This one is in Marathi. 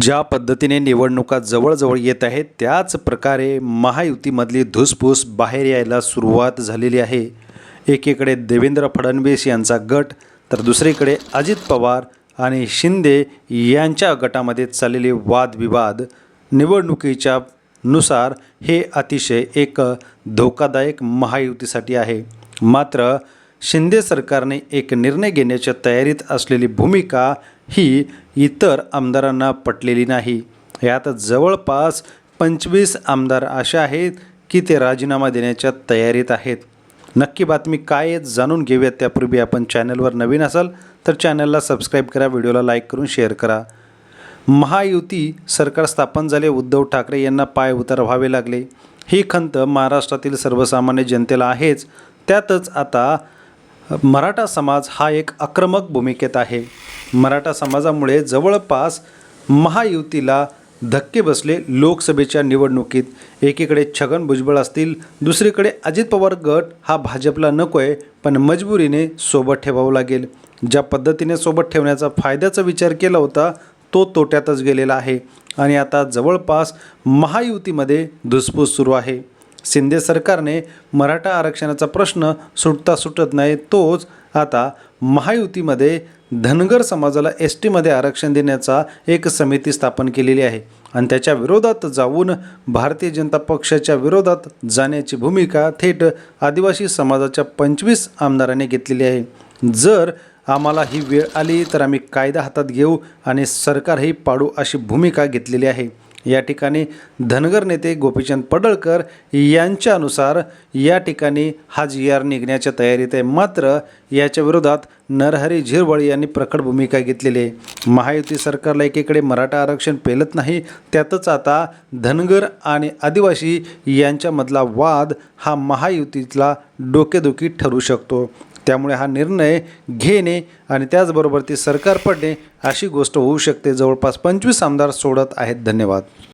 ज्या पद्धतीने निवडणुका जवळजवळ येत आहेत त्याच प्रकारे महायुतीमधली धुसफूस बाहेर यायला सुरुवात झालेली आहे. एकीकडे देवेंद्र फडणवीस यांचा गट तर दुसरीकडे अजित पवार आणि शिंदे यांच्या गटामध्ये चाललेले वादविवाद निवडणुकीच्या नुसार हे अतिशय एक धोकादायक महायुतीसाठी आहे. मात्र शिंदे सरकारने एक निर्णय घेण्याच्या तयारीत असलेली भूमिका ही इतर आमदारांना पटलेली नाही. यात जवळपास पंचवीस आमदार असे आहेत की ते राजीनामा देण्याच्या तयारीत आहेत. नक्की बातमी काय आहेत जाणून घेऊयात. त्यापूर्वी आपण चॅनलवर नवीन असाल तर चॅनलला सबस्क्राईब करा व्हिडिओला लाईक करून शेअर करा. महायुती सरकार स्थापन झाले उद्धव ठाकरे यांना पाय उतार व्हावे लागले. ही खंत महाराष्ट्रातील सर्वसामान्य जनतेला आहेच. त्यातच आता मराठा समाज हा एक आक्रमक भूमिकेत आहे. मराठा समाजामुळे जवळपास महायुतीला धक्के बसले लोकसभेच्या निवडणुकीत. एकीकडे छगन भुजबळ असतील दुसरीकडे अजित पवार गट हा भाजपला नको आहे पण मजबुरीने सोबत ठेवावं लागेल. ज्या पद्धतीने सोबत ठेवण्याचा फायद्याचा विचार केला होता तो तोट्यातच गेलेला आहे. आणि आता जवळपास महायुतीमध्ये धुसफूस सुरू आहे. शिंदे सरकारने मराठा आरक्षणाचा प्रश्न सुटता सुटत नाही तोच आता महायुतीमध्ये धनगर समाजाला एस टीमध्ये आरक्षण देण्याचा एक समिती स्थापन केलेली आहे. आणि त्याच्या विरोधात जाऊन भारतीय जनता पक्षाच्या विरोधात जाण्याची भूमिका थेट आदिवासी समाजाच्या पंचवीस आमदारांनी घेतलेली आहे. जर आम्हाला ही वेळ आली तर आम्ही कायदा हातात घेऊ आणि सरकारही पाडू अशी भूमिका घेतलेली आहे. या ठिकाणी धनगर नेते गोपीचंद पडळकर यांच्यानुसार या ठिकाणी हा जी आर निघण्याच्या तयारीत आहे. मात्र याच्या विरोधात नरहरी झिरवळ यांनी प्रखट भूमिका घेतलेली आहे. महायुती सरकारला एकीकडे मराठा आरक्षण पेलत नाही त्यातच आता धनगर आणि आदिवासी यांच्यामधला वाद हा महायुतीतला डोकेदुखी ठरू शकतो. त्यामुळे हा निर्णय घेणे आणि त्याचबरोबर ती सरकार पडणे अशी गोष्ट होऊ शकते. जवळपास पंचवीस आमदार सोडत आहेत. धन्यवाद.